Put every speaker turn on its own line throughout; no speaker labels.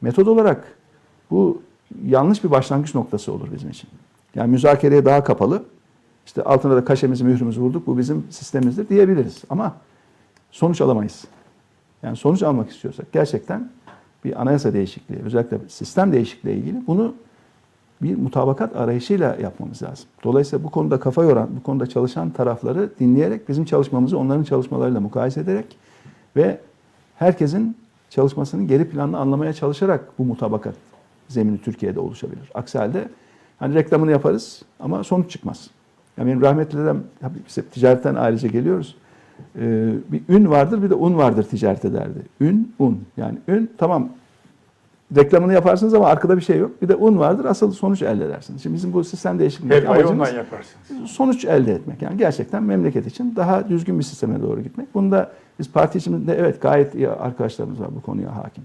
Metod olarak bu yanlış bir başlangıç noktası olur bizim için. Yani müzakereye daha kapalı. İşte altına da kaşemizi mührümüzü vurduk. Bu bizim sistemimizdir diyebiliriz. Ama sonuç alamayız. Yani sonuç almak istiyorsak gerçekten bir anayasa değişikliği, özellikle sistem değişikliği ilgili bunu bir mutabakat arayışıyla yapmamız lazım. Dolayısıyla bu konuda kafa yoran, bu konuda çalışan tarafları dinleyerek bizim çalışmamızı onların çalışmalarıyla mukayese ederek ve herkesin çalışmasının geri planını anlamaya çalışarak bu mutabakat zemini Türkiye'de oluşabilir. Aksi halde hani reklamını yaparız ama sonuç çıkmaz. Yani benim rahmetli dedem, biz hep ticaretten ayrıca geliyoruz. Ee, bir ün vardır bir de un vardır ticarete derdi. Ün, un. Yani ün tamam reklamını yaparsınız ama arkada bir şey yok. Bir de un vardır asıl sonuç elde edersiniz. Şimdi bizim bu sistem değişikliği
Helvayı ondan yaparsınız.
sonuç elde etmek. Yani gerçekten memleket için daha düzgün bir sisteme doğru gitmek. Bunda biz parti içinde evet gayet iyi arkadaşlarımız var bu konuya hakim.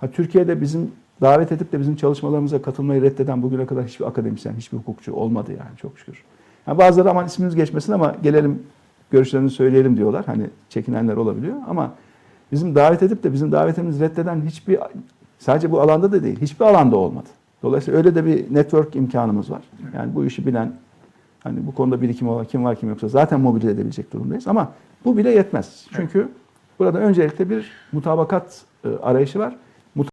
Ha, Türkiye'de bizim davet edip de bizim çalışmalarımıza katılmayı reddeden bugüne kadar hiçbir akademisyen, hiçbir hukukçu olmadı yani çok şükür. Yani bazıları aman ismimiz geçmesin ama gelelim görüşlerini söyleyelim diyorlar. Hani çekinenler olabiliyor ama bizim davet edip de bizim davetimizi reddeden hiçbir sadece bu alanda da değil, hiçbir alanda olmadı. Dolayısıyla öyle de bir network imkanımız var. Yani bu işi bilen, hani bu konuda birikim olan kim var kim yoksa zaten mobilize edebilecek durumdayız. Ama bu bile yetmez. Çünkü burada öncelikle bir mutabakat e, arayışı var.